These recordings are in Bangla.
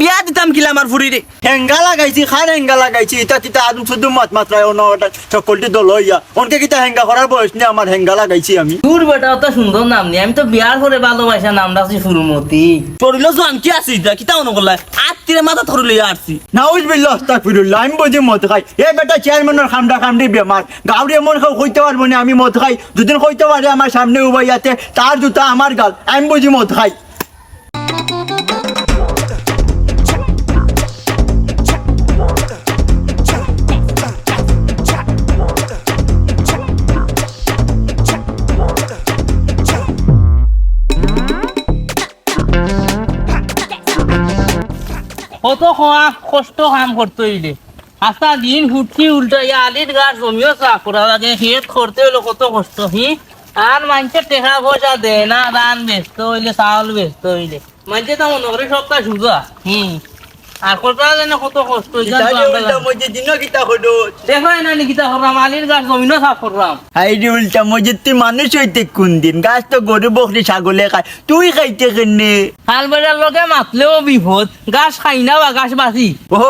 বিয়া দিতাম কিলা আমার ফুরি রে হেঙ্গা লাগাইছি খান হেঙ্গা লাগাইছি ইটা তিতা আদম শুধু মাত মাত্রায় অনটা সকলটি দল হইয়া অনকে কিতা হেঙ্গা করার বয়স নেই আমার হেঙ্গা লাগাইছি আমি। দূর বেটা অত সুন্দর নাম নেই আমি তো বিয়ার করে ভালোবাসা নাম রাখছি সুরমতি শরীর জোয়ান কি আছি এটা কিতা মনে করলা আত্মীয় মাথা ধরে লইয়া আসছি আস্তাগফিরুল্লাহ আমি বুঝি মদ খাই। এ বেটা চেয়ারম্যানের খামডা খামডি বেমার গাউরি এমন খাও কইতে পারব না আমি মদ খাই। দুদিন কইতে পারে আমার সামনে উবাই উবাইয়াতে তার জুতা আমার গাল। আমি বুঝি মদ খাই। কত হওয়া কষ্ট কাম করতে হইলে। আস্তা দিন ফুটকি উল্টাই আলির গাছ জমিও চা করা লাগে হেট করতে হইলে কত কষ্ট, হি? আর মানুষের টেকা পয়সা দেয় না, ধান ব্যস্ত হইলে, চাউল ব্যস্ত হইলে। মানুষে তো মনে করে সপ্তাহ সুজা হুম কত কষ্ট আমরা কিতা গাছ তুই মানুষ হইতে কোন দিন গাছ তো গরু বকরি ছাগলে খায়। তুই খাইতে কেনে? লগে মাতলেও বিপদ গাছ খাই না বা গাছ বাঁচি? ও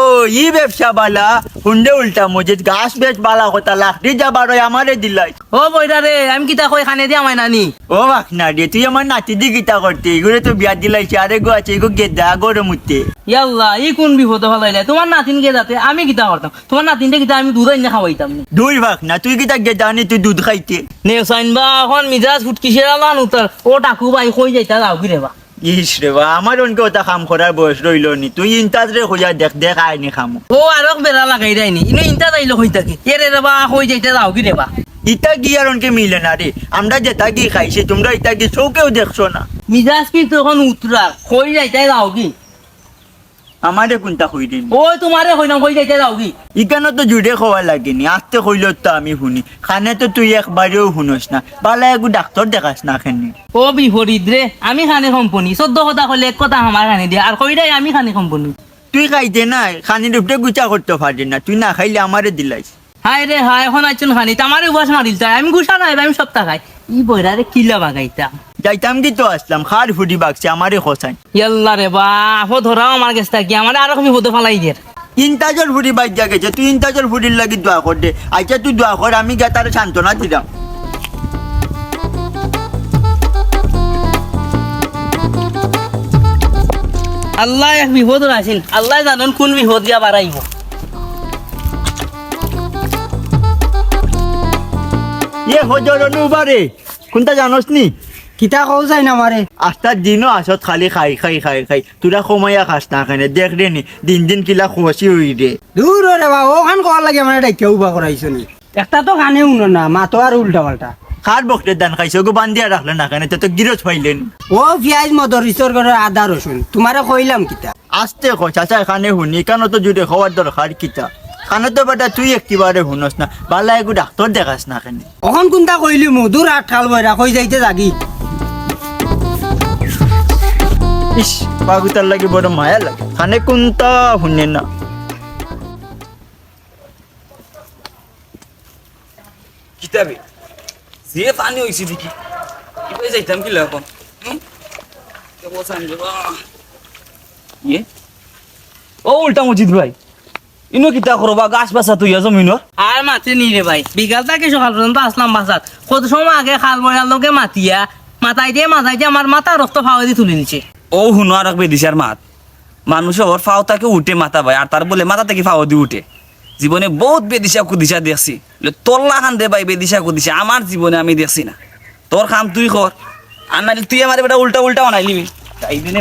ই ব্যবসা বালা। হুন্ডে উল্টা গাছ বেচ বালা কথা লাখটি যাবার আমারে দিলাই। ও বইরা রে আমি কিতা কই খানে দিয়া মাই নানি ও বাকনা রে তুই আমার নাতি দি গীতা করতে এগুলো তো বিয়া দিলাইছে আরে গো আছে এগো গেদা গরম উঠতে ইয়াল্লা ই কোন বিপদে ফলাইলে? তোমার নাতিন কে যাতে আমি কিতা করতাম। তোমার নাতিনটা কিতা আমি দুধ আইনা খাওয়াইতাম দুই দুই বাকনা তুই গীতা গেদা আনি তুই দুধ খাইতে। নে সাইন বা এখন মিজাজ ফুটকি সেরা লান উতার ও টাকু বাই কই যাইতা যাও কি রে বা? ইস রে বা আমার অনকে ওটা কাম করার বয়স রইল নি। তুই ইন্তাজ রে খুঁজা দেখ দেখ আইনি খামো। ও আর বেড়া লাগাই দেয়নি ইনো ইনতা যাইলো হই থাকে। এ রে বা কই যাইতা যাও কি রে বা? ইটা গিয়ে আর অনকে মিলে না রে আমরা যেটা গিয়ে খাইছি তোমরা ইটা গিয়ে চৌকেও দেখছ না। মিজাজ কি তখন উতরার কই যাইতা যাও কি? আমারে কোনটা কই দিন ওই তোমারে কই না কই যাইতা যাও কি? ইকানো তো জুড়ে খাওয়া লাগেনি আস্তে কইল তো আমি শুনি। খানে তো তুই একবারেও শুনোস না। বালা একু ডাক্তার দেখাস না খানি। ও বিপরীত রে আমি খানে কোম্পানি চোদ্দ কথা কইলে এক কথা আমার খানে দিয়া। আর কই দেয় আমি খানে কোম্পানি তুই খাইতে না খানির উপরে গুচা করতে পারি না। তুই না খাইলে আমারে দিলাইস হাই রে হাই এখন আইছুন খানি তামারে উবাস মারিল তাই। আমি গুছা নাই আমি সপ্তাহ খাই। ই বইরা রে কিলা বাগাইতা যাইতাম কি তো আসলাম খার ফুটি বাগছে আমারে খসাই ইয়াল্লা রে বা ধরাও আমার কাছে থাকি আমার আরও কমি হতে ফালাই ইন্তাজর ফুটি বাজ্যা গেছে তুই ইন্তাজর ফুটির লাগি দোয়া কর দে। আচ্ছা তুই দোয়া কর আমি গা তার সান্ত্বনা দিলাম। আল্লাহ এক বিপদ আছেন আল্লাহ জানেন কোন বিপদ দিয়া বাড়াইব। ইয়ে হজর অনুবারে কোনটা জানোস নি? কিতা কও যাই না মারে আস্তার দিনও আসত খালি খাই খাই খাই খাই। তোরা সময়া খাস না খানে দেখ রে নি দিন দিন কিলা খুশি হই রে দূর রে বা ওখান কওয়ার লাগে মানে ডাইকে উবা করাইছো নি? একটা তো কানে উনো না মাতো আর উল্টা পাল্টা খার বকরে দান খাইছে গো বান্ধিয়া রাখলে না খানে তো তো গিরজ পাইলেন। ও পিয়াজ মদর ইসর করে আদা রসুন তোমারে কইলাম কিতা। আস্তে কো চাচা এখানে শুনি কেন তো জুড়ে খাওয়ার দরকার কিতা। খানে তো বেটা তুই একটিবারে শুনস না বালা একু ডাক্তার দেখাস না খানে অখন কোনটা কইলি মধুর আট খাল বইরা কই যাইতে জাগি। ইস বাগুতার লাগে বড় মায়া লাগে। খানে কোনটা শুনে না। কিতাবে যে পানি হয়েছে দেখি। কীভাবে যাইতাম কি এখন ইয়ে? ও উল্টা মজিদ ভাই। ইনো কিতা করবা গাছ বাসা তুই জমিনর আর মাতি নি রে ভাই। বিকাল থেকে সকাল পর্যন্ত আসলাম বাসাত কত সময় আগে খাল বয়ার লোকে মাতিয়া মাথায় দিয়ে মাথায় দিয়ে আমার মাথা রক্ত ফাওয়া দিয়ে তুলে নিচ্ছে ও হুনো আর রাখবে দিশার মাত। মানুষ ওর ফাও তাকে উঠে মাথা ভাই আর তার বলে মাথা থেকে ফাও দিয়ে উঠে। জীবনে বহুত বেদিশা কুদিশা দেখছি। তোল্লা খান দে ভাই বেদিশা কুদিশা। আমার জীবনে আমি দেখছি না। তোর খাম তুই কর। আর না তুই আমার বেটা উল্টা উল্টা বানাই লিবি তাই দিনে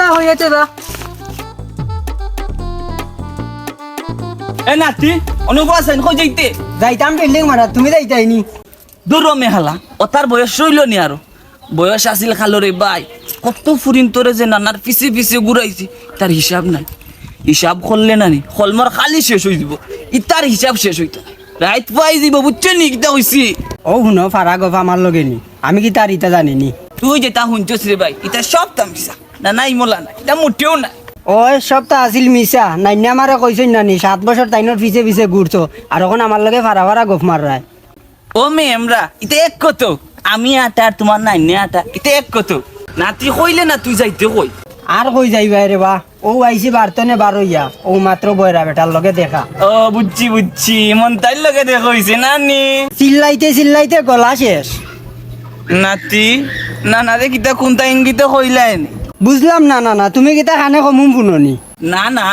যা হয়ে এ নাতি অনুপ আছেন কই যাইতে? যাইতাম বিল্ডিং মারা তুমি যাইতাইনি। দূর মেহালা। ও তার বয়স রইল নি আরও বয়স আসিল খালো রে ভাই। কত ফুরিন তোরে যে নানার পিছে পিছে ঘুরাইছি তার হিসাব নাই। হিসাব করলে না নি হলমার খালি শেষ হয়ে দিব ই তার হিসাব শেষ হইতো রাইত পাই দিব বুঝছে নি কিতা হইছি? ও শুনো ফারা গফ আমার লগে নি। আমি কি তার ইটা জানি নি? তুই যেটা শুনছস রে ভাই এটা সব তামসা না নাই মোলা না এটা মুঠেও না ও সপ্তাহ আছিল মিছা। নাইনা আমারে কইছই নানি সাত বছর তাইনোর পিছে পিছে ঘুরছো আর এখন আমার লগে ফারা ফারা গফ মার রায় ও মেমরা এটা এক কত? আমি আটা আর তোমার নাই নে আটা এটা এক কত নাতি কইলে না তুই যাইতে কই? আর কই যাইবা রে বা? ও আইসি বার্তনে বারইয়া। ও মাত্র বয়রা বেটার লগে দেখা। ও বুঝছি বুঝছি। মন তাই লগে দেখো হইছে নানি। চিল্লাইতে চিল্লাইতে গলা শেষ। নাতি না না রে কিতা কোনটা ইঙ্গিতে কইলেন? বুঝলাম না না না তুমি কিতা খানে কমুম শুননি? না না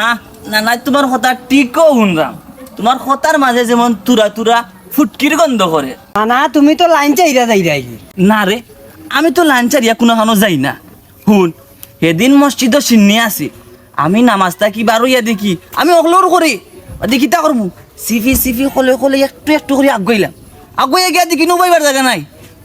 না না তোমার কথা ঠিকও শুনলাম। তোমার কথার মাঝে যেমন তুরা তুরা ফুটকির গন্ধ করে। না না তুমি তো লাইন চাইরা যাইরা না রে আমি তো লাঞ্চারিয়া কোনো হানো যাই না। হুন সেদিন মসজিদ সিন্নি আছি। আমি নামাজটা কি বারইয়া দেখি আমি অগলোর করি। দেখি তা করব। সিফি সিফি কলে কলে একটু একটু করে আগুইলাম আগুইয়া গিয়া দেখি নুবাইবার জায়গা নাই।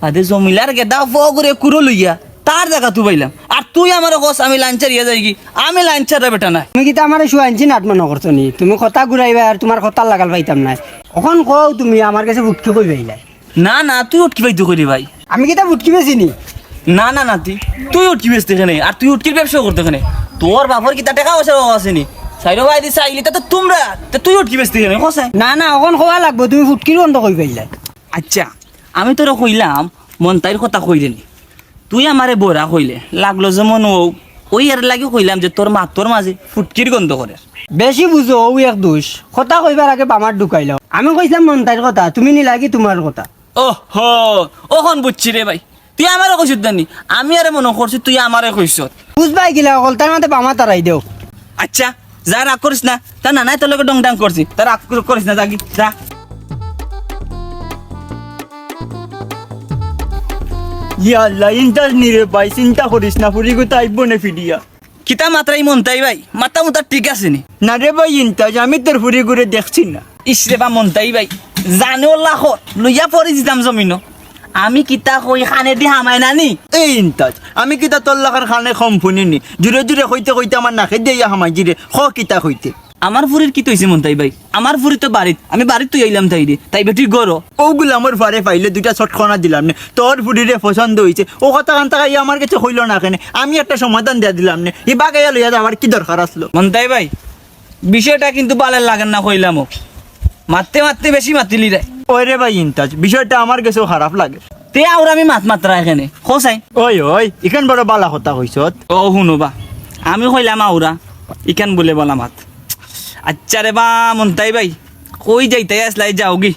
আদে জমিলার গেদা ফ করে কুরো লইয়া তার জায়গা তুই পাইলাম আর তুই আমার কস আমি লাঞ্চারিয়া যাই কি? আমি লাঞ্চারা বেটা নাই। তুমি কিতা আমার শুয়াইছি নাটমান নকরছো নি তুমি কথা ঘুরাইবা আর তোমার কথা লাগাল পাইতাম না এখন কও তুমি আমার কাছে ফুটকি কই পাইলাই না না তুই উঠকি পাইতো করি ভাই। আমি কিতা ফুটকি বেছি নি না না নাতি তুই উঠকি বেচতে এখানে আর তুই উঠকির ব্যবসা করতে এখানে তোর বাপর কি তা টাকা পয়সা অভাব আসেনি সাইড ভাই দিছে আইলি তা তো তোমরা তা তুই উঠকি বেচতে এখানে কসাই না না এখন কোয়া লাগবো তুমি ফুটকির বন্ধ কই পাইলাই আচ্ছা আমি তোরা কইলাম মন তাইর কথা কইলেনি তুই আমারে বরা কইলে লাগল যেমন ও ওই আর লাগে কইলাম যে তোর মা তোর মাঝে ফুটকির গন্ধ করে বেশি বুঝো ও এক দোষ। কথা কইবার আগে বামার ঢুকাইলাও আমি কইছিলাম মন তাইর কথা তুমি নি লাগি তোমার কথা। ও হো ওখন বুঝছি রে ভাই। তুই আমারে কইছিস দানি আমি আরে মনে করছি তুই আমারে কইছ বুঝবাই গিলা অকল তার মাঝে বামা তারাই দেও আচ্ছা যা রাগ করিস না। তা না নাই তোর লোকে ডং ডাং করছি তা রাগ করিস না জাগি যা। ইয়া আল্লাহ ইন্টার নিরে ভাই চিন্তা করিস না ফুরি কোথা আইব না ফিরিয়া কিতা মাত্রাই মন তাই ভাই মাথা মুতা ঠিক আছে নি? না রে ভাই ইন্টাজ আমি তোর ফুরি ঘুরে দেখছি না। ইসরে বা মন তাই ভাই। জানো লাখ লইয়া পরি দিতাম জমিন আমি কিতা কই খানে দি হামাই নানি? এই ইন্টাজ আমি কিতা তোর লাখার খানে কম শুনিনি জুড়ে জুড়ে কইতে কইতে আমার নাকে দিয়া হামাই জিরে খ কিতা কইতে। আমার ফুরির কি তৈছে মন তাই ভাই? আমার ফুরি তো বাড়িত আমি বাড়িত তুই আইলাম তাই দি তাই বেটি গরো ওগুলো আমার ফারে পাইলে দুইটা চটখনা দিলাম নে? তোর ফুরিরে পছন্দ হয়েছে ও কথা কান টাকা আমার কাছে হইল না? কেন আমি একটা সমাধান দিয়া দিলাম নে? ই বাগাইয়া লইয়া যাওয়ার কি দরকার আসলো মন তাই ভাই বিষয়টা কিন্তু বালের লাগেন না কইলাম। ও মারতে মারতে বেশি মাতিলি রে। ওই রে ভাই ইন্টাজ বিষয়টা আমার কাছেও খারাপ লাগে। তে আর আমি মাত মাত্রা এখানে খোসাই ওই ওই ইখান বড় বালা কথা কইছত ও শুনো বা আমি কইলাম আউরা ইখান বলে বলা মাত। আচ্ছা রে বা মন্তাই ভাই কই যাইতে আসলাই যাও গি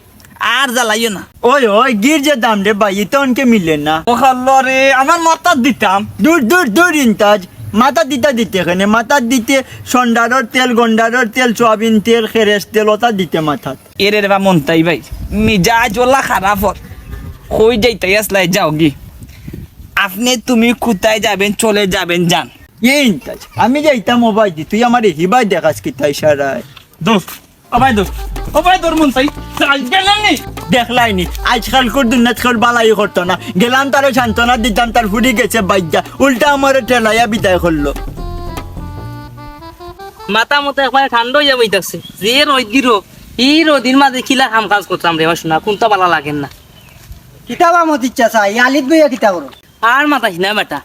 আর জ্বালাইও না। ওই ওই গির যে দাম রে ভাই অনকে মিলে না। ও খাল্লো রে আমার মাথার দিতাম। দূর দূর দূর ইন্তাজ মাথা দিতে দিতে এখানে মাথা দিতে সন্ডারর তেল গন্ডারর তেল সোয়াবিন তেল খেরেস তেল ওটা দিতে মাথাত। এরে রে বা মনতাই ভাই মিজাজ ওলা খারাপ হর কই যাইতাই আসলাই যাও গি। আপনি তুমি কোথায় যাবেন চলে যাবেন যান। এই আমি যাইতাম মোবাইল দি তুই আমার হিবাই দেখাস কি তাই সারায়। দোস্ত ও ভাই দোস্ত ও ভাই তোর মন্তাই গেলেন নি। দেখলাইনি আজকাল কর দুনিয়াত বালাই করতো না। গেলাম তার সান্ত্বনা দিতাম তার ফুরি গেছে বাইজা উল্টা আমার ঠেলাইয়া বিদায় করল। মাথা মতো একবার ঠান্ডা যাবে থাকছে যে রোদ গির এই রোদির মাঝে কিলা কাম কাজ করতাম রে শোনা কোনটা লাগেন না। কিতাবা ইচ্ছা চাই আলিত বইয়া কিতা করো? আর মাথা না বেটা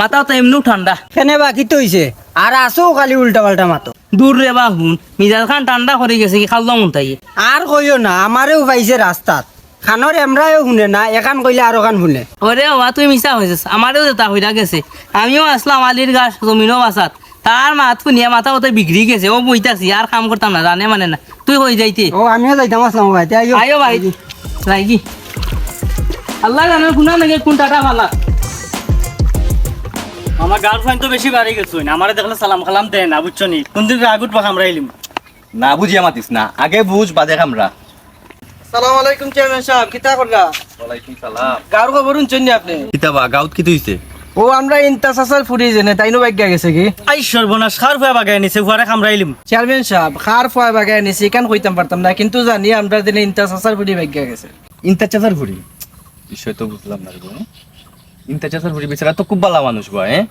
মাথাও তো এমনিও ঠান্ডা। কেনে বা কি হইছে আর আসো খালি উল্টা পাল্টা মাতো। দূর রে বা হুন মিজাজ খান ঠান্ডা করে গেছে কি খালদা মন তাই আর কইও না আমারেও পাইছে রাস্তাত খানৰ এমরায়ও শুনে না এখান কইলে আর ওখান শুনে। ওরে বাবা তুই মিশা হয়েছিস আমারও যেটা হইয়া গেছে আমিও আসলাম আলির গাছ জমিনও বাসাত তার মাত শুনিয়া মাথা ওতে বিগড়ি গেছে। ও বইতাছি আর কাম করতাম না জানে মানে না। তুই হয়ে যাইতে ও আমিও যাইতাম আসলাম ভাই আয়ো ভাই রাইগি আল্লাহ জানে কোনা নাকি কোনটাটা ভালা আমার গার্লফ্রেন্ড তো বেশি বাড়ি গেছো না আমারে দেখলে সালাম কালাম দেয় না বুঝছ নি? কোনদিন আগুট পাক আমরা এলিম না বুঝিয়া মাতিস না আগে বুঝ বাদে খামরা সালাম আলাইকুম চেয়ারম্যান সাহেব কিতা করলা? ওয়ালাইকুম সালাম। গার খবর শুনছেন আপনি? কিতাবা গাউত কি তুইছে ও আমরা ইন্তাসাসার ফুরি জেনে তাইনো ভাগ্যা গেছে কি? আই সর্বনাশ খার ফুয়া বাগাই নিছে ফুয়ারে খামরা এলিম চেয়ারম্যান সাহেব খার ফয় বাগায় নিছি কেন কইতাম পারতাম না কিন্তু জানি আমরা দিনে ইন্টাসাসার ফুটি ভাগ্য গেছে। ইন্তা চাচার ভুড়ি বিষয় তো বুঝলাম না রে গো বেচারা তো খুব ভালো মানুষ হ্যাঁ?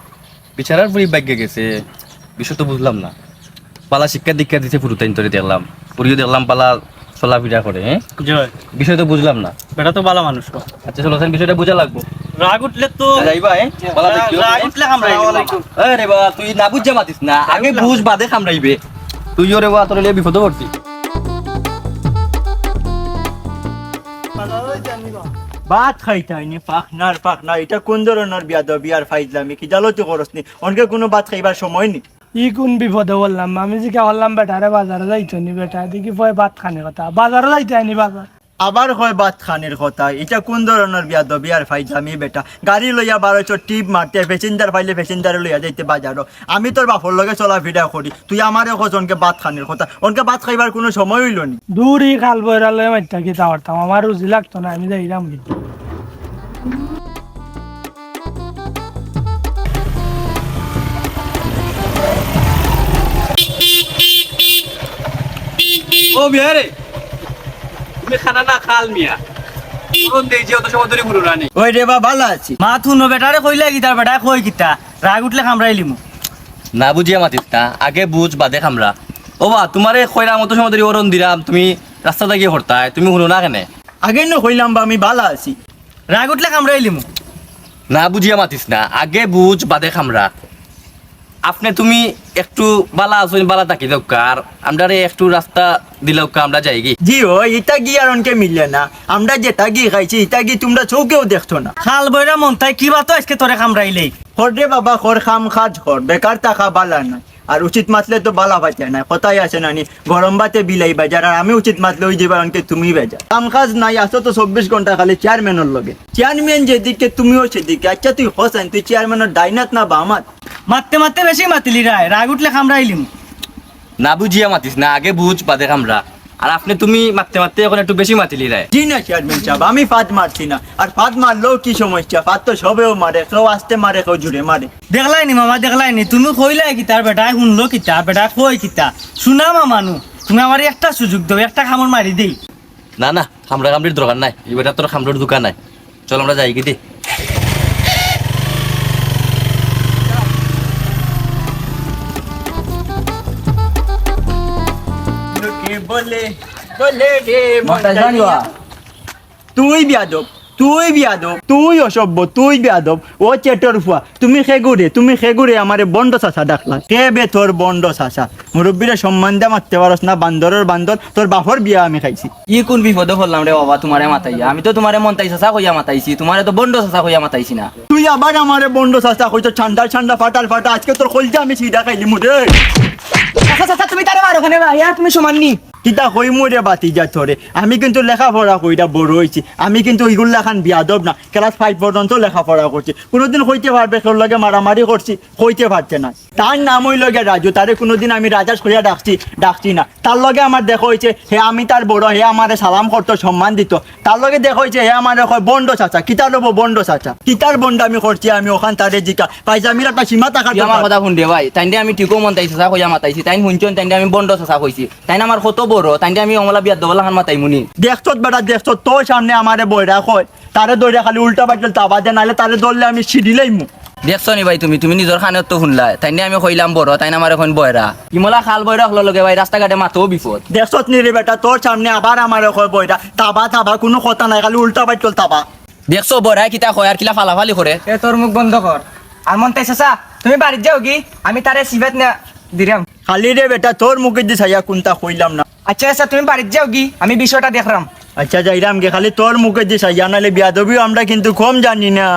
বেচারার ভাগ্যে গেছে। বিষয় তো বুঝলাম না। পালা শিক্ষা দীক্ষা দিতে পুরো তাই তোরে দেখলাম। পুরিও দেখলাম পালা চলাফেরা করে হ্যাঁ? বিষয় তো বুঝলাম না। বেটা তো ভালো মানুষ। আচ্ছা চলো বিষয়টা বোঝা লাগবো। রাগ উঠলে তো যাইবা হ্যাঁ পালা রাগ উঠলে আরে বা তুই না বুঝা মাতিস না। আগে বুঝ বাদে খামরাইবে তুই ওরে বা তোর বিপদ পড়ছি। ভাত খাইতাইনি পাখনার পাখনা এটা কোন ধরনের বিয়াদ বিয়ার ফাইজলামি? কি জালতি করস নি? অনকে কোনো ভাত খাইবার সময় নি? ই কোন বিপদে বললাম আমি যে কে বললাম বেটারে বাজারে যাইতো নি, বেটা, দেখি ভয় ভাত খানে কথা। বাজারে যাইতে আইনি বাজার। আবার হয় বাত খানের কথা। এটা কোন ধরনের বিয়া দবি আর ফাইজামি বেটা গাড়ি লইয়া বারোশো টিপ মারতে প্যাসেঞ্জার পাইলে প্যাসেঞ্জারে লইয়া যাইতে বাজারও। আমি তোর বাপর লগে চলা ফিরা করি। তুই আমারে কজনকে বাত খানের কথা। অনকে বাত খাইবার কোনো সময় হইল নি। দূরই খাল বইরা লয়ে মাইতা কি তাওয়ারতাম আমার রুজি লাগতো না আমি যাইরাম কিন্তু ও বিহারে তুমি খানা না খাল মিয়া। ওই রে বা ভালো আছি। মা থুন বেটারে কইলে গিতার বেটা কই গিতা রাগ উঠলে খামরাইলিমু না বুঝিয়া মাতিস না আগে বুঝ বাদে খামরা। ও বা তোমারে খয়রা মতো সময় ধরে ওরন দিলাম তুমি হরতায় তুমি শুনো না কেনে? আগে ন কইলাম বা আমি ভালো আছি। রাগ উঠলে খামরাইলিমু না বুঝিয়া মাতিস না। আগে বুঝ বাদে খামরা। আপনি তুমি একটু বালা আসুন বালা তাকি দৌকা আর আমরা একটু রাস্তা দিলেও আমরা যাই কি জি ও ইটা গিয়ে আর অনকে মিলে না। আমরা যেটা গিয়ে খাইছি ইটা গিয়ে তোমরা চৌকেও দেখছ না। খাল বইরা মন তাই কি বাতো আজকে তোরে কামড়াইলে হর রে বাবা খর খাম খাজ হর বেকার টাকা বালা নাই। আর উচিত মাতলে তো বালা বাজা না কথাই আছে না গরম বাতে বিলাই বাজার আর আমি উচিত মাতলে ওই যাবার অনকে তুমি বেজা কাম কাজ নাই আসো তো চব্বিশ ঘণ্টা খালি চেয়ারম্যানের লগে। চেয়ারম্যান যেদিকে তুমিও সেদিকে। আচ্ছা তুই হোসেন তুই চেয়ারম্যানের ডাইনাত না বা বামাত মারতে মারতে বেশি মাতিলি রায় রাগ উঠলে খামরাইলিম না বুঝিয়া মাতিস না আগে বুঝ বাদে খামরা আর আপনি তুমি মারতে মারতে এখন একটু বেশি মাতিলি রায় জি না চেয়ারম্যান সাহেব আমি ফাঁদ মারছি না। আর ফাঁদ মারলেও কি সমস্যা? ফাঁদ তো সবেও মারে কেউ আসতে মারে কেউ জুড়ে মারে। দেখলাই নি মামা দেখলাই নি তুমি কইলাই কিতার বেটায় শুনলো কিতা বেটা কই কিতা শুনা মামানু তুমি আমার একটা সুযোগ দাও একটা খামর মারি দেই। না না খামরা খামরির দরকার নাই। এবার তোর খামরার দোকান নাই। চল আমরা যাই কি দে। তুই বিয়াদব তুই বিয়াদব তুই অসভ্য তুই বিয়াদব। ও চেটর ফুয়া তুমি খেগুরে তুমি খেগুরে আমারে বন্ড চাষা ডাকলা। কে বে তোর বন্ড চাষা মুরব্বীরা সম্মান দিয়ে মারতে পারস না বান্দরের বান্দর তোর বাপর বিয়া আমি খাইছি। ই কোন বিপদে পড়লাম রে বাবা তোমারে মাতাইয়া? আমি তো তোমারে মন্তাই চাচা কইয়া মাতাইছি তোমারে তো বন্ড চাচা কইয়া মাতাইছি না। তুই আবার আমারে বন্ড চাষা কইতো ঠান্ডা ঠান্ডা ফাটাল ফাটা আজকে তোর কলজা আমি সিধা খাইলি মুরে তুমি তারে মারো ওখানে ভাইয়া তুমি সমান নি। কিতা হই মরে বাতি যা ধরে আমি কিন্তু লেখাপড়া কইটা বড় হয়েছি আমি কিন্তু ইগুল্লা খান বিয়াদব না। ক্লাস ফাইভ পর্যন্ত লেখাপড়া করছি কোনোদিন হইতে পারবে তোর লগে মারামারি করছি হইতে পারছে না তার নাম হই লগে রাজু। তারে কোনোদিন আমি রাজাস কইয়া ডাকছি ডাকছি না। তার লগে আমার দেখা হয়েছে হে আমি তার বড় হে আমারে সালাম করতো সম্মান দিত। তার লগে দেখা হয়েছে হে আমার কয় বন্ড চাচা কিতার লব বন্ড চাচা? কিতার বন্ড আমি করছি আমি ওখান তারে জিকা পাইজামির একটা সীমা তুই আমার কথা শুন দে ভাই। তাইন্দে আমি ঠিকও মন তাই চাচা কইয়া মাতাইছি। তাই শুনছন তাইন্দে আমি বন্ড চাচা কইছি। তাই আমার কত বড় তাইন্দে আমি অমলা বিয়াত দবলা খান মাতাই মুনি। দেখছ বেটা দেখছ তোর সামনে আমারে বইরা কয় তারে দৌড়ে খালি উল্টা পাল্টা তাবা দে নাহলে তারে দৌড়লে আমি সিঁড়িলেই মু দেখছ নি ভাই তুমি? তুমি নিজের খানত তো শুনলা তাইন্দে আমি কইলাম বড় তাইন আমার এখন বয়রা? ইমলা খাল বয়রা হলো লগে ভাই রাস্তাঘাটে মাথাও বিপদ। দেখছত নি রে বেটা তোর সামনে আবার আমারে কয় বইরা তাবা তাবা কোনো কথা নাই খালি উল্টা পাল্টা তাবা। দেখছ বড়া কিতা কয় আর কিলা ফালাফালি করে এ তোর মুখ বন্ধ কর আর মন্তাই চাচা তুমি বাড়িতে যাও কি? আমি তারে সিবেত না দিলাম খালি রে বেটা তোর মুখে দি ছাইয়া কোনটা কইলাম না। আচ্ছা আচ্ছা তুমি বাড়িতে যাও কি? আমি বিষয়টা দেখলাম আচ্ছা যাইরাম গে খালি তোর মুখে দিয়ে ছাইয়া নাহলে বিয়াদবিও আমরা কিন্তু কম জানি না।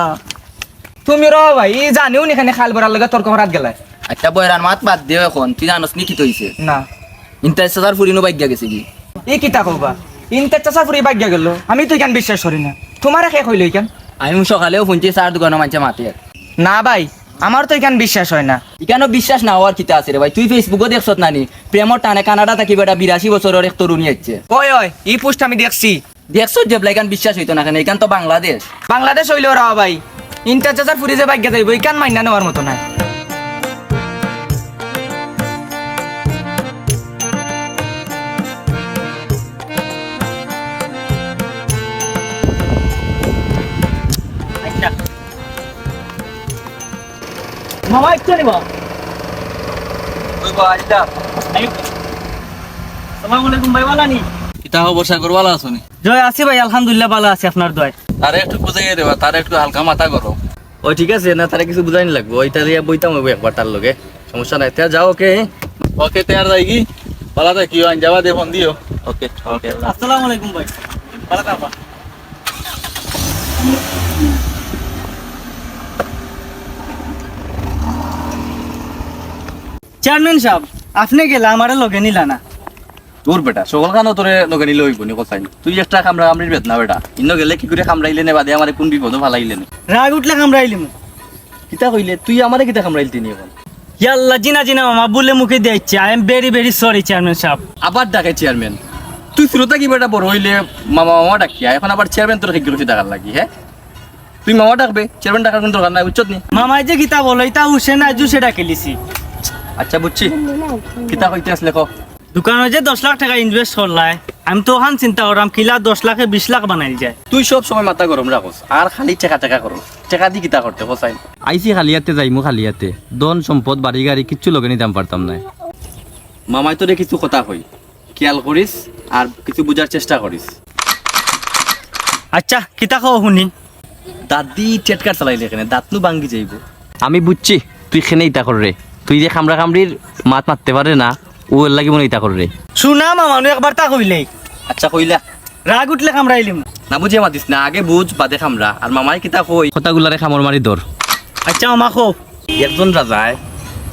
তুমি র ভাই জানিও নি এখানে খাল বড়ার লগে তর্ক করাত গেলে আচ্ছা বয়রার মাত বাদ দিও এখন তুই জানোস নি কি তৈছে? না। ইন্টার চাচার ফুরিনো বাইক গেছে কি? ই কিতা কবা? ইনতে চাচা ফুরি বাগ্যা গেল আমি তো কেন বিশ্বাস করি না। তোমার শেষ হইল কেন আমি সকালেও শুনছি চার দোকানে মানছে মাতে। না ভাই আমার তো এখান বিশ্বাস হয় না। ইকানো বিশ্বাস না হওয়ার কিতা আছে রে ভাই তুই ফেসবুকও দেখছত নানি প্রেমর টানে কানাডা থাকি বেটা বিরাশি বছরের এক তরুণী হচ্ছে ওই ওই ই পোস্ট আমি দেখছি। দেখছত যে এখান বিশ্বাস হইতো না কেন এখান তো বাংলাদেশ। বাংলাদেশ হইলেও রা ভাই। ইন্টার চাচার ফুরি যে বাগ্যা যাইব ইকান মাইনা নেওয়ার মতো নাই। মামা একটু নিবা সালাম আলাইকুম ভাই আছো জয় আছি ভাই আলহামদুলিল্লাহ ভালো আছি আপনার দয় তারে একটু বুঝাই দেবা তারে একটু হালকা মাথা করো ওই ঠিক আছে না তারে কিছু বুঝাই লাগবে। ওইটা লিয়ে বইতাম একবার তার লগে। সমস্যা নাই। তে যাও ওকে। ওকে তে আর যাই কি? বলা যায় কি আইন যাবা দে ফোন দিও। ওকে ওকে। আসসালামু আলাইকুম ভাই। ভালো থাকবা চেয়ারম্যান সাহেব আপনি গেলা আমারে লগে নিলা না? তোর বেটা সকল খানো তোরে লগে নিলে হইব নি কোথায় তুই একটা কামরা কামড়ির বেত না বেটা। ইন্ন গেলে কি করে কামড়াইলে নে বাদে? আমার কোন বিপদ ফালাইলে নে। রাগ উঠলে কামড়াইলিম কিতা কইলে? তুই আমারে কিতা কামড়াইল তিনি এখন? ইয়াল্লা জিনা জিনা মামা বলে মুখে দিয়েছে I am very very sorry chairman sahib. আবার ডাকে চেয়ারম্যান তুই শ্রোতা কি বেটা বড় হইলে মামা মামা ডাকিয়া এখন আবার চেয়ারম্যান তোর গেছি ডাকার লাগি হ্যাঁ? তুই মামা ডাকবে? চেয়ারম্যান ডাকার কোনো দরকার নাই বুঝছত নি? মামাই যে কিতা বলো ইতা উসে না জু সেটা খেলিছি আচ্ছা বুঝছি। কিতা কইতে আসলে ক? দোকানে যে দশ লাখ টাকা ইনভেস্ট করলাই আমি তো ওখান চিন্তা করলাম কিলা দশ লাখে বিশ লাখ বানাই যায়। তুই সব সময় মাথা গরম রাখোস আর খালি টাকা টাকা করো টাকা দি কিতা করতে হোসাইন আইসি খালিয়াতে যাইমু খালিয়াতে দন সম্পদ বাড়ি গাড়ি কিচ্ছু লগে নিতাম পারতাম না মামাই তোরে কিছু কথা কই খেয়াল করিস আর কিছু বুঝার চেষ্টা করিস আচ্ছা কিতা খাও শুনি? দাদি টেটকার চালাইলে এখানে দাঁত নু ভাঙ্গি যাইব। আমি বুঝছি তুই খেনে ইতা কর রে তুই যে খামড়া খামড়ির মাত মারতে পারে না? ও লাগি মনে ইতা কর রে শুনা মামানু একবার তা কইলে। আচ্ছা কইলা। রাগ উঠলে কামড়াইলিম না বুঝিয়ে মাতিস না আগে বুঝ বাদে খামরা আর মামাই কিতা কই? কথাগুলারে খামর মারি দর আচ্ছা মামা খো একজন রাজায়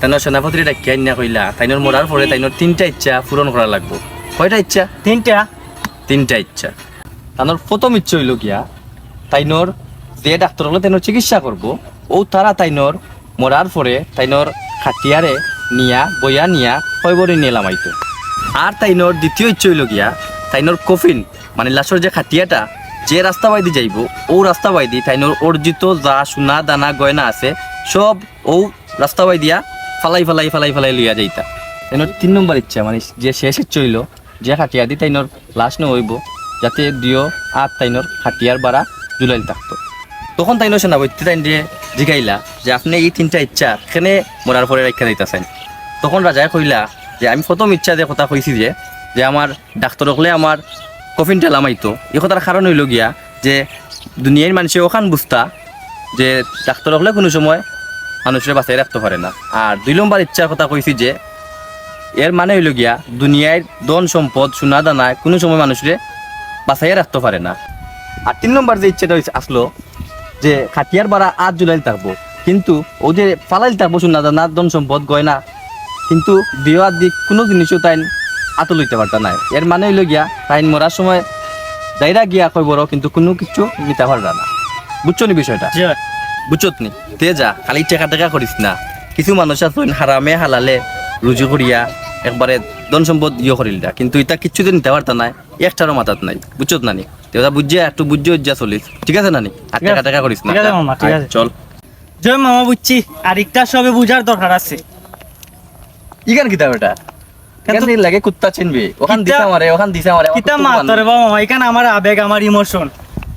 তাইনোর সেনাপতির ডাকিয়া না কইলা। তাইনোর মরার পরে তাইনোর তিনটা ইচ্ছা পূরণ করা লাগবো। কয়টা ইচ্ছা? তিনটা। তিনটা ইচ্ছা। তানোর প্রথম ইচ্ছা হইল গিয়া তাইনোর যে ডাক্তার হলে তাইনোর চিকিৎসা করব ও তারা তাইনোর মরার পরে তাইনোর খাটিয়ারে নিয়া, বইয়া নিয়া কয়বরে নিয়ে লামাইতো আর তাইনোর দ্বিতীয় ইচ্ছা হইল গিয়া তাইনোর কফিন মানে লাশর যে খাটিয়াটা, যে রাস্তা বাইদি যাইব, ও রাস্তা বাইদি তাইনোর অর্জিত যা সোনা, দানা, গয়না আছে, সব ও রাস্তা বাই দিয়া ফালাই ফালাই ফালাই ফালাই লইয়া যাইতা। তাইনোর তিন নম্বর ইচ্ছা মানে যে শেষ ইচ্ছা হইল, যে খাটিয়া দি তাইনোর লাশ ন হইব, যাতে দিও আর তাইনোর খাটিয়ার বাড়া জুলাইল থাকতো। তখন তাইনোর সেনাপতি তাইন দিয়ে জিগাইলা যে আপনি এই তিনটা ইচ্ছা এখানে মরার পরে রাখা দিতেছেন। তখন রাজায় কইলা যে আমি প্রথম ইচ্ছা যে কথা কইছি যে যে আমার ডাক্তার হলে আমার কফিনটা লামাইতো এই কথার কারণ হইল গিয়া যে দুনিয়ার মানুষে ওখান বুঝতা যে ডাক্তার হলে কোনো সময় মানুষের বাঁচাই রাখতে পারে না। আর দুই নম্বর ইচ্ছার কথা কইছি যে, এর মানে হইল গিয়া দুনিয়ায় ধন সম্পদ, সোনা দানায় কোনো সময় মানুষের বাঁচাইয়া রাখতে পারে না। আর তিন নম্বর যে ইচ্ছাটা আসলো যে খাটিয়ার বাড়া আট জুলাইল থাকব কিন্তু ও যে ফালাইল থাকব সোনা দানা ধন সম্পদ গয়না কিন্তু দেওয়ার দিক কোনো জিনিসও তাই আতো লইতে পারতা নাই। এর মানে হইল গিয়া তাই মরার সময় যাইরা গিয়া কই বড় কিন্তু কোনো কিছু নিতে পারবা না। বুঝছ নি বিষয়টা? বুঝছত নি? তে যা খালি টেকা টেকা করিস না। কিছু মানুষ আছে হারামে হালালে রুজু করিয়া একবারে ধন সম্পদ ইয়ে করিল দা। কিন্তু এটা কিচ্ছু তো নিতে পারতা নাই একটারও মাথাত নাই। বুঝছত নানি? তেও বুঝছে একটু বুঝছে যা চলিস ঠিক আছে নানি? ঠিক টেকা করিস না। ঠিক আছে মামা, ঠিক আয়, আছে। চল। জয় মামা বুঝছি আর একটা সবে বুঝার দরকার আছে। ইগান কিতা বেটা? কিন্তু- কেন লাগে কুত্তা চিনবি। ওখান দিছে আমারে ওখান দিছে আমারে কিতা মাতরে বান্ধব। এখানে আমার আবেগ আমার ইমোশন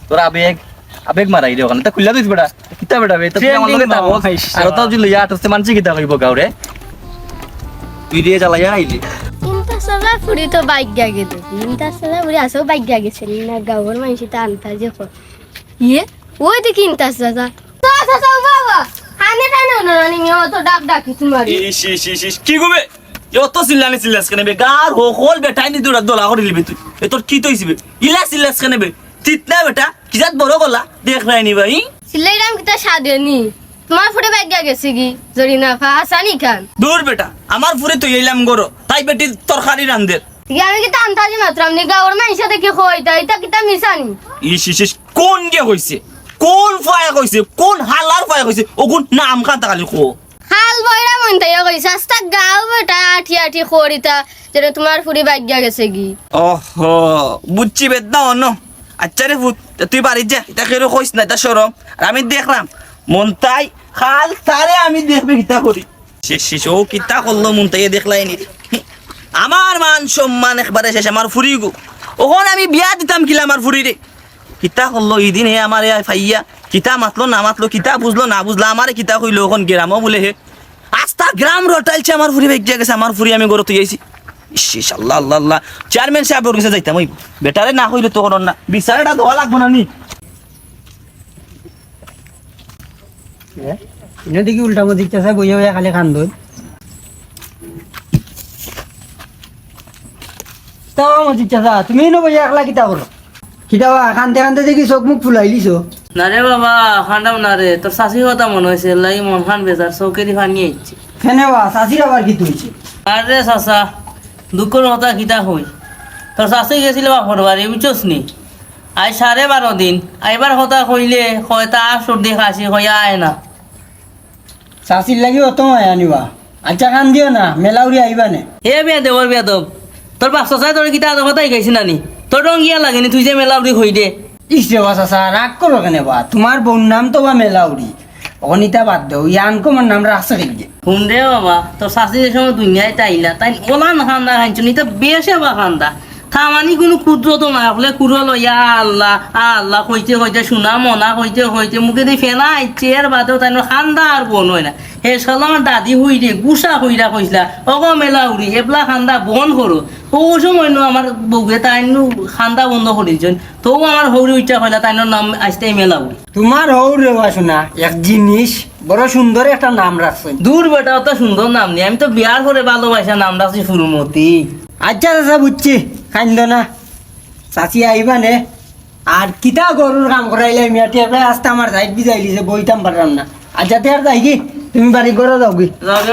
তোর আবেগ আবেগ মারাই রে ওখানে। তা খুললা দিস বেটা। কিতা বেটা বে? তা তুই আমার লগে থাকো। আর তো যদি লইয়া আটছে মানছি কিতা কইব গাওরে? তুই দিয়ে জ্বালাইয়া আইলি। তিনটা সবাই ফুরি তো বাইক তো তিনটা সবাই ফুরি আসেও বাইক না গাঁৱৰ মানুহ তা আনতা যে ইয়ে ওই দেখি ইনতা চাচা চাচা বাবা হানে টানে তো ডাক ডাকি তোমার ইস ইস ইস ইস কি গবে অত চিল্লানি চিল্লাস কেনে বে? গার হো হল বেটা নি দৌড়া দোলা করে লিবি তুই। এ তোর কি তৈছিবে ইলা চিল্লাস কেনে বে? তিতনা বেটা কিজাত বড় গলা? দেখ নাই নি ভাই। সিলাইরাম কিতা সাদে নি? তোমার ফুটে বাইক গাগেছে কি? জরি না ফা হাসানি খান। দূর বেটা আমার ফুরে তুই এলাম গরো তাই বেটি তরকারি ইয়া আমি কিতা আনতা যে মাত্র? আমি গাঁৱৰ মানুষ দেখি কইতা এটা কিতা মিছানি ইস ইস ইস কোন গে কইছে কোন ফায়া কইছে? কোন হালার ফায়া কইছে? ওগুন নাম খান তাকালি কো হাল বইরা মন তাই কইছে আস্তা গাঁও বেটা আঠি আঠি করিতা যেটা তোমার ফুরি বাইক গাগেছে কি? ওহ বুঝছি বেদনা অন্য। আচ্ছা রে ভূত তুই বাড়ি যা এটা কেউ কইস না এটা সরম। আর আমি দেখলাম মন তাই খাল তারে আমি দেখবে কিতা করি। শেষ ও কিতা করল, মন তাই দেখলাই নি আমার মান সম্মান একবারে শেষ, আমার ফুরি গো। ওখন আমি বিয়া দিতাম কিলা আমার ফুরি কিতা করল, ইদিন হে আমার এ ফাইয়া, কিতা মাতলো, না মাতলো, কিতা বুঝলো, না বুঝলো, আমারে কিতা কইলো ওখন গ্রামও বলে হে। আস্তা গ্রাম রটাইছে, আমার ফুরি বেগ গেছে, আমার ফুরি আমি গরো তুই আইছি ইস, আল্লাহ আল্লাহ আল্লাহ। চেয়ারম্যান সাহেবের কাছে যাইতাম, ওই বেটারে না হইলে তো না। বিচারটা দেওয়া লাগবো না নি? দেখি উল্টা মো দিকতেছে বইয়া বইয়া খালি খান দই তাও মো তুমি নো বইয়া একলা কিতা করো কিতা খানতে খানতে দেখি চোখ মুখ ফুলাই লিছো না রে বাবা খান্ডাম না রে তোর শাশি কথা মনে হয়েছে লাই মন খান বেজার চৌকেরি আইছে কেনে বা চাষির আবার কি তুইছে আরে চাচা দুঃখর কথা কিতা হই তোর চাষে গেছিল বাপর বাড়ি বুঝছস নি আজ সাড়ে বারো দিন। আইবার কথা কইলে হয়তা সর্দি খাসি হইয়া আয় না। চাষির লাগি অত আনিবা। আচ্ছা কান দিও না মেলাউরি আইবা নে? এ বিয়া দেবর বিয়া দেব তোর বাপ চাচাই তোর কিতা আদর কথাই গাইছি নানি। তোর রং গিয়া লাগেনি তুই যে মেলা উড়ি হই দে। ইস রে বা চাচা রাগ করো কেনে বা? তোমার বোন নাম তো বা মেলাউরি অনিতা বাদ দেও ইয়ান কমার নাম রাখছে খেলগে শুন রে বাবা তোর শাশি যে সময় দুনিয়ায় তাইলা তাই ওলান খান্দা খাইছো নি তো বেশে বা খান্দা। থামানি কোনো ক্ষুদ্র তো না হলে কুড়ো লইয়া আল্লাহ আল্লাহ কইতে কইতে শোনা মনা কইতে কইতে মুখে দিয়ে ফেনা আইছে বাদেও তাই খান্দা আর বোন হয় না। হে সাল আমার দাদি হই রে গুসা হইরা কইসলা অগ মেলা উড়ি এবলা খান্দা বন করো। ও সময় নো আমার বউয়ে তাই খান্দা বন্ধ করেছেন তো আমার হৌরি উইটা কইলা তাই নাম আসতে মেলা উড়ি তোমার হৌ রে শোনা এক জিনিস বড় সুন্দর একটা নাম রাখছে দূর বেটা অত সুন্দর নাম নেই। আমি তো বিয়ার করে ভালোবাসা নাম রাখছি ফুলমতি আচ্ছা চাচা বুঝছি। কান্দ না চাচি আইবা নে? আর কিতা গরুর কাম করাইলে মিয়াটি এবার আসতে আমার সাইড বিজাইলি যে বইতাম পারলাম না আচ্ছা তে আর যাই কি, তুমি বাড়ি করে যাও কি? আর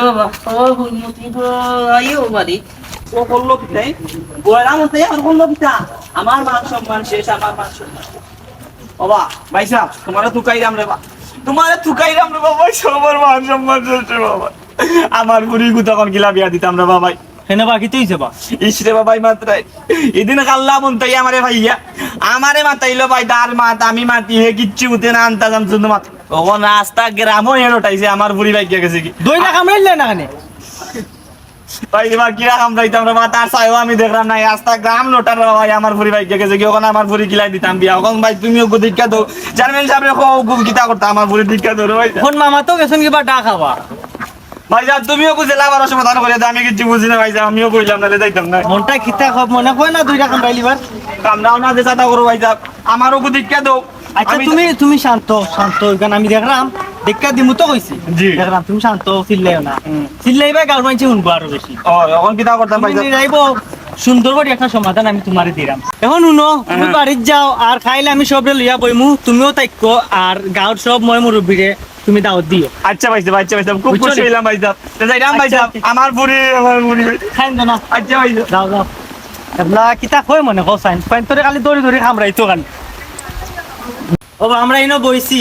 আমার মান শেষ বুড়ি তখন গিলা বিয়া দিতাম রে বাবাই হেনে বাকি তুই যাবা ইসরে বাবাই মাত্রাই এদিন কাল্লা মন্তাই আমারে ভাইয়া। আমারে মাতাইলো ভাই দার মাত আমি মাতি হে কিচ্ছু উঠে না আনতা মাত। গ্রামও হেন আমার বুড়ি ভাই গেছে কি? দই না কামড়াইলে না কানে? ভাই এবার কিরা কামড়াইতাম রে মা তার চাইও আমি দেখলাম না এই রাস্তা গ্রাম লোটার রে ভাই আমার বুড়ি ভাই গেছে কি? ওখানে আমার বুড়ি কিলাই দিতাম বিয়া। ওখানে ভাই তুমিও গো দীক্ষা দাও। চেয়ারম্যান সাহেব করতাম আমার বুড়ি দীক্ষা রে ভাই। এখন মামা তো গেছেন কিবা ডা খাবা তুমিও বুঝলে আবার সমাধান করে আমি কিছু বুঝি না ভাই আমিও কইলাম না যাইতাম না। মনটা কিতা খব মনে কয় না দুইটা না যে চাতা করো ভাই আমারও গো দাও। আচ্ছা তুমি তুমি শান্ত শান্ত আমি দেখলাম দেখা দিমু তো কইছি। জি। দেখলাম তুমি শান্ত চিল্লাইও না। চিল্লাইবা গাঁর মানছি শুনব আরও বেশি। ও এখন কিতা করতাম ভাই তুমি যা সুন্দর করে একটা সমাধান আমি তোমারে দিলাম এখন শুনো তুমি বাড়িত যাও আর খাইলে আমি সবরে লইয়া বইমু তুমিও তাইকো আর গাঁৱৰ সব মই মুরব্বীরে তুমি দাওয়াত দিও। আচ্ছা ভাই আচ্ছা ভাই খুব খুশি? হইলাম ভাই সাহেব। তো যাইরাম ভাই সাহেব, আমার বুড়ি আমার বুড়ি। খাইন না। আচ্ছা ভাই। যাও যাও এবলা কিতা কয় মনে কও চাইন ফাইন তোরে খালি দৌড়ি দৌড়ি খামরাইতো কান ও আমরা ইনো বইছি।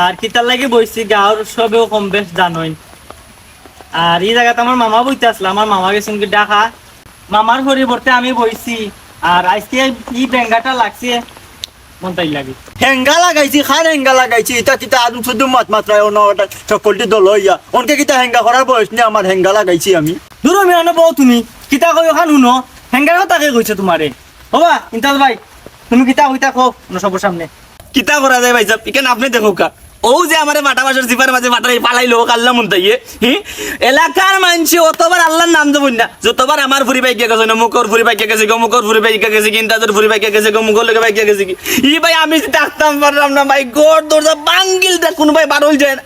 আর কিতার লাগে বইছি গাঁৱৰ সবেও কম বেশ জানোই। আর এই জায়গাতে আমার মামা বইতে আসলো। আমার মামা গেছেন কি ডাকা মামার পরিবর্তে আমি বইছি। আর আজকে ই বেঙ্গাটা লাগছে মন তাই লাগে। হেঙ্গা লাগাইছি খান হেঙ্গা লাগাইছি ইটা কিতা আদম শুধু মাত মাত্রায় অন্য সকলটি দল হইয়া। অনকে কিতা হেঙ্গা করার বয়স নেই আমার হেঙ্গা লাগাইছি আমি। দূর বউ তুমি কিতা কই ওখান শুনো হেঙ্গার কথাকে কইছে তোমারে? হবা ইন্তাজ ভাই তুমি কিতা কইতা কো সবার সামনে। কিতা করা যায় ভাই সাহেব এখানে আপনি দেখো কা ও যে আমারে বাটা বাসর জিপার মাঝে বাটাই পালাইলো কাল্লা মুন্তাইয়ে হি? এলাকার মানছি, অতবার আল্লাহর নাম দেবো না। যতবার আমার ফুরি বাইকে গেছে না, মুখর ফুরি বাইকে গেছে গো, মুখর ফুরি বাইকে গেছে কি ইন্দাজের ফুরি বাইকে গেছে গো মুখর লেগে বাইকে গেছে কি ই ভাই, আমি ডাকতাম, পারলাম না ভাই গোর দরজা বাঙ্গিল দেখ, কোনো ভাই বারোল যায় না।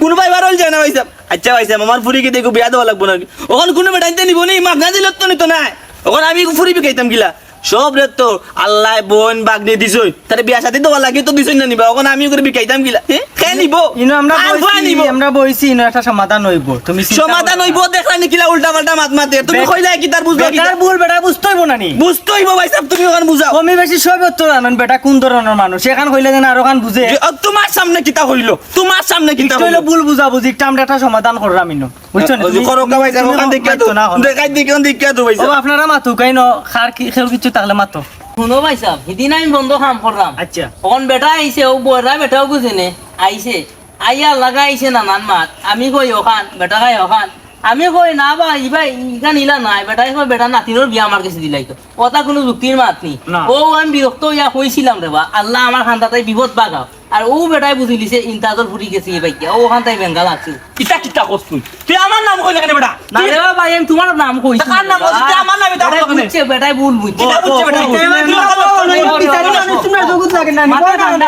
কোনো ভাই বারোল যায় না ভাই সাহেব আচ্ছা ভাই সাহেব আমার ফুরি কি দেখো বিয়া দেওয়া লাগবো নাকি? ওখানে কোনো বেটাইতে নিব নি মাগনা দিল তো নিত না ওখানে আমি ফুরি বিকাইতাম গিলা। সব রে তো আল্লাহ বোন বাগনে দিছই। তারে বিয়া সাথে দেওয়া লাগে তো দিছই না নিবা। ওখানে আমি করে বিকাইতাম গিলা। হ্যাঁ নিব? ইনো আমরা বইছি আমরা বইছি ইনো একটা সমাধান হইব। তুমি সমাধান হইব দেখলা নিকিলা উল্টা পাল্টা মাত মাতে। তুমি বে- কইলা কি তার বুঝবা কি বেটার ভুল বেটা বুঝতে না নি। বুঝতে ভাই সাহেব তুমি ওখানে বুঝাও। কমি বেশি সব তো জানেন বেটা কোন ধরনের মানুষ? এখান কইলে যেন আরও খান বুঝে। অ, তোমার সামনে কিতা হইল? তোমার সামনে কিতা হইল ভুল বুঝা বুঝি একটা আমরা একটা সমাধান করলাম ইনো। বুঝছ নি? ওই যে তুমি- করো কা ভাই সাহেব তুমি ওখান দেখে মাইতো না দেখাই দিকে তো ভাই ও আপনারা মাতো কাই ন খার কি খেল কিছু থাকলে মাতো শুনো ভাই সাহেব সেদিন আমি বন্ধ কাম করলাম আচ্ছা। ওখান বেটা আইছে ও বয়রা বেটাও বুঝে নে আইছে আইয়া লাগা আইছে নানান মাত। আমি কই ওখান বেটা খাই ওখান আমি কই না বা ইবা ইখান ইলা নাই বেটা কই বেটা নাতিনোর বিয়া আমার কাছে দিলাই তো ওটা কোনো যুক্তির মাত নি। ও আমি বিরক্ত ইয়া কইছিলাম রে বা। আল্লাহ আমার খান্দাতাই বিপদ বাগাও আর ও বেটাই বুঝি লিছে ইন্তাজর ফুরি গেছে এই বাইকে ও ওখান তাই বেঙ্গাল আছে কিতা কিতা কস তুই? তুই আমার নাম কইলা কেন বেটা? না রে বাবা আমি তোমার নাম কইছি কার নাম বলছিস? তুই আমার নামে দাও। বুঝছে বেটাই ভুল বুঝছে কিতা বুঝছে বেটা? ও, ও, ও, বিচারি মানুষ তোমরা জগৎ লাগে না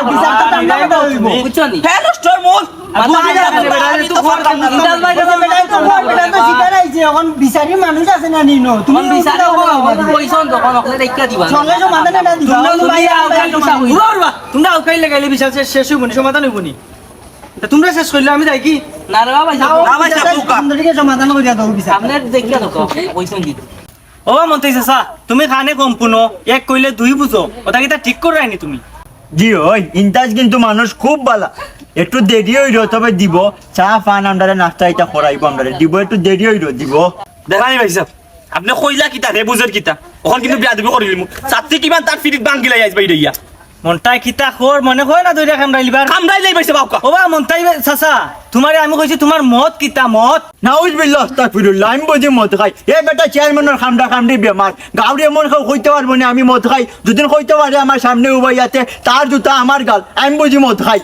বিচারটা টান্ডা কথা হইব বুঝছ নি? হ্যাঁ স্টোর মোল বিচারি মানুষ আছে না নিনো? তুমি তুমি বিচারে কইছন তখন দেখা দিবা চলে সমাধান এটা দিবা। তোমরা তুমি আউকাই লাগাইলে বিচার শেষ হইব নি সমাধান হইব নি। তোমরা শেষ করলে আমি যাই কি? না রে বাবা কা। সমাধান দাও বিচার। দিতে ও মন্ত্রী চাচা তুমি খানে কম পুনো এক কইলে দুই বুঝো। ওটা কিটা ঠিক করে রাইনি তুমি। জি ওই ইন্টাজ কিন্তু মানুষ খুব ভালো একটু দেরি হইল তবে দিব। চা পান আমরা নাস্তা এটা করাইব আমরা দিব একটু দেরি হইল দিব। দেখানি ভাই সাহেব আপনি কইলা কিতা রে বুঝের কিতা। ওখান কিন্তু বিয়া দিবি করিলি মোক। ছাত্রী কিমান তার ফিরিত বাঙ্গিলাই আসবে ইয়া মনটাই কিতা খোর মনে হয় না দুইটা খামরাইলিবার কামড়াই যাই পাইছে বাপকা ও বা মনটাই চাচা তোমারে আমি কইছি তোমার মত কিতা মত নাউজ বিল্লাহ আস্তাগফিরুল্লাহ আমি বুঝি মদ খাই। এ বেটা চেয়ারম্যানের খামডা খামডি বেমার গাউরি এমন কেউ কইতে পারব না আমি মদ খাই? দুদিন কইতে পারে আমার সামনে উবাই আছে তার জুতা আমার গাল। আমি বুঝি মদ খাই।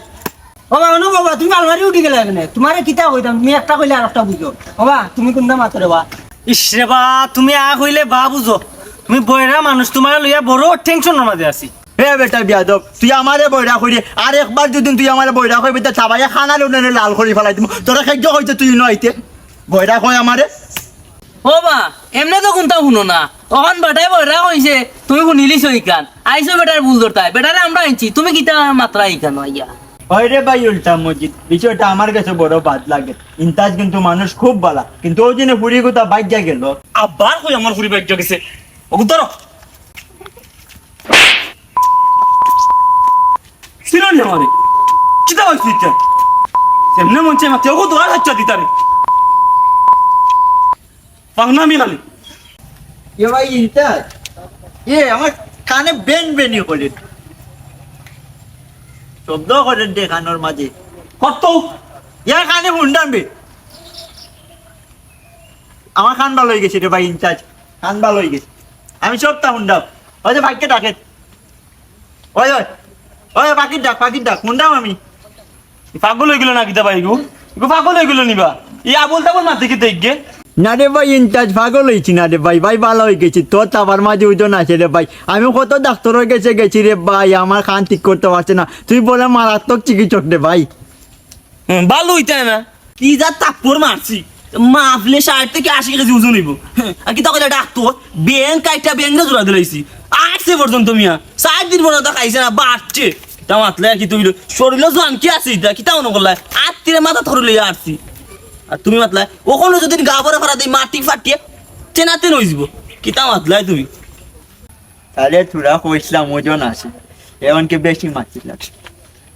বাবা নো বাবা তুমি আলমারি উঠি গেলে এখানে তোমারে কিতা কইতাম? তুমি একটা কইলে আর একটা বুঝো। বাবা তুমি কোনটা মাত্র বা? ইসরে বা তুমি আ কইলে বা বুঝো। তুমি বয়রা মানুষ তোমার লইয়া বড় টেনশনের মাঝে আছি। এ বেটা বিয়াদব তুই আমারে বইরা করি আর একবার যদি তুই আমারে বইরা কইবি তা চাবাই খানা লোনে লাল করি ফেলাই দিব তোরা খাদ্য কইতে তুই নইতে বইরা কই আমারে ও বা এমনি তো কোনটা শুনো না? তখন বেটাই বইরা কইছে তুমি শুনিলিস ইকান আইসো বেটার ভুল ধরতাই বেটারে আমরা আনছি। তুমি কিতা মাত্রা ইকান আইয়া হয় রে ভাই উল্টা মসজিদ বিষয়টা আমার কাছে বড় বাদ লাগে। ইন্তাজ কিন্তু মানুষ খুব ভালা কিন্তু ওই জন্য কোথা বাইক যা গেল। আবার কই আমার ফুরি বাইক গেছে? ওগু ধরো। সিরনি আমারে কিতা হইছে এটা? সেমনে মন চাই মাতে ওগু দোয়ার হাচ্চা দিতারে পাংনামি খালি এ ভাই ইন্তাজ এ আমার কানে বেন বেনি করে শব্দ করে দেখানোর মাঝে। কত? ইয়ার কানে হুন্ডানবে আমার কান ভালো হয়ে গেছে রে ভাই ইনচার্জ কান ভালো হয়ে গেছে। আমি সবটা হুন্ডাম ওই যে ভাগ্যে ডাকে। ওই ওই ওই পাখির ডাক পাখির ডাক। হুন্ডাম আমি। পাগল হয়ে গেল না কিতা ভাই গু গু পাগল হয়ে গেল নিবা। ই আবল তাবল মাতে কি দেখগে না রে ভাই ইনচার্জ পাগল হয়েছি না রে ভাই ভাই ভালো হয়ে গেছি। তোর তাবার মাঝে ওজন আছে রে ভাই। আমি কত ডাক্তারের কাছে গেছি রে ভাই আমার খান ঠিক করতে পারছে না। তুই বলে মারাত্মক চিকিৎসক রে ভাই। ভালো হইতে না। কি যা তাপ্পর মারছি। মাফলে ষাট থেকে আশি কেজি ওজন হইব। হ্যাঁ, আর কি তখন ডাক্তার ব্যাংক কাইটা ব্যাংক জোড়া দিলাইছি আসছে পর্যন্ত মিয়া। চার দিন পর্যন্ত খাইছে না বাড়ছে। তা মাতলে আর কি তুই শরীর জোয়ান কি আছিস তা কি তাও নকল্লা আত্মীয় মাথা ধরে আসছি আর তুমি মাতলা ওখানে যদি গা ভরে ফেরা দিই মাটি ফাটিয়ে চেনাতে নই যাব কি তা মাতলাই তুমি? তাহলে তোরা কইসলাম ওজন আছে এমনকি বেশি মাছি লাগছে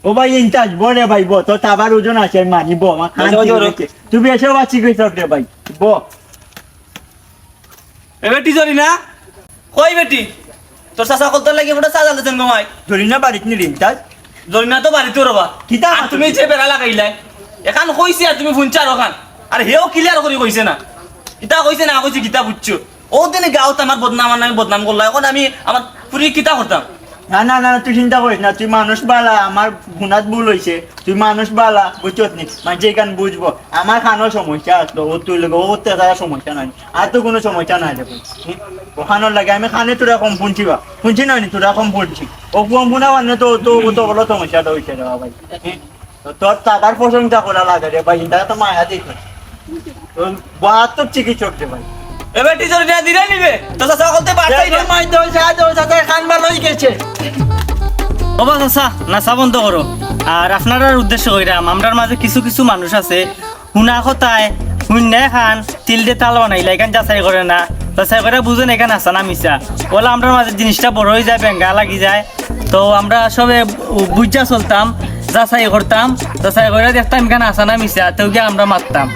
ও ভাই ইনচার্জ বলে ভাই বো তোর তাবার ওজন আছে আমি মানিব আমার খান বলো, বলো, বলো। তুই বেশি বা চিকিৎসক রে ভাই বো। এ বেটি জরি না? কই বেটি? তোর চাষা করতে লাগে ওটা সাজা দিতেন গমাই ধরি না বাড়িত নিলি ইনচার্জ জরি না তো বাড়িতে রবা। কিতা তুমি যে বেড়া লাগাইলাই এখান কইছে তুমি ফুঞ্চার ওখান আর হেও ক্লিয়ার করে কইছে না ইতা কইছে না কইছে কিতা বুঝছ ও দিনে গাঁৱত আমার বদনাম আর আমি বদনাম করলাম এখন আমি আমার পুরি কিতা করতাম না না না তুই চিন্তা করিস না তুই মানুষ বালা আমার গুণাত ভুল হয়েছে তুই মানুষ বালা বুঝছত নি মানে এখান বুঝব আমার খানোর সমস্যা আসলো ও তুই লোক ও তারা সমস্যা নাই আর তো কোনো সমস্যা নাই দেখো ওখানোর লাগে আমি খানে তোরা কম শুনছি বা শুনছি না তোরা কম শুনছি ও কম শুনা মানে তো তো তো বলো সমস্যাটা হয়েছে ভাই তো তোর টাকার প্রশংসা করা লাগে রে ভাই এটা তো মায়া দিত। বাহাত্তর চিকিৎসক রে ভাই। এবার টিচার দিলে নিবে? তো সকল তো না মাই খানবার লই গেছে। ও বা নাসা বন্ধ করো। আর আপনার উদ্দেশ্য হইরাম আমরার মাঝে কিছু কিছু মানুষ আছে শুনা কথায় শূন্য খান তিল দিয়ে তাল বানাইলা এখান যাচাই করে না। যাচাই করে বুঝেন এখানে আসা না মিশা বলে আমরা মাঝে জিনিসটা বড় হয়ে যায় বেঙ্গা লাগি যায়। তো আমরা সবে বুঝা চলতাম, যাচাই করতাম, যাচাই করে দেখতাম এখানে আসা না মিশা তো গিয়ে আমরা মারতাম।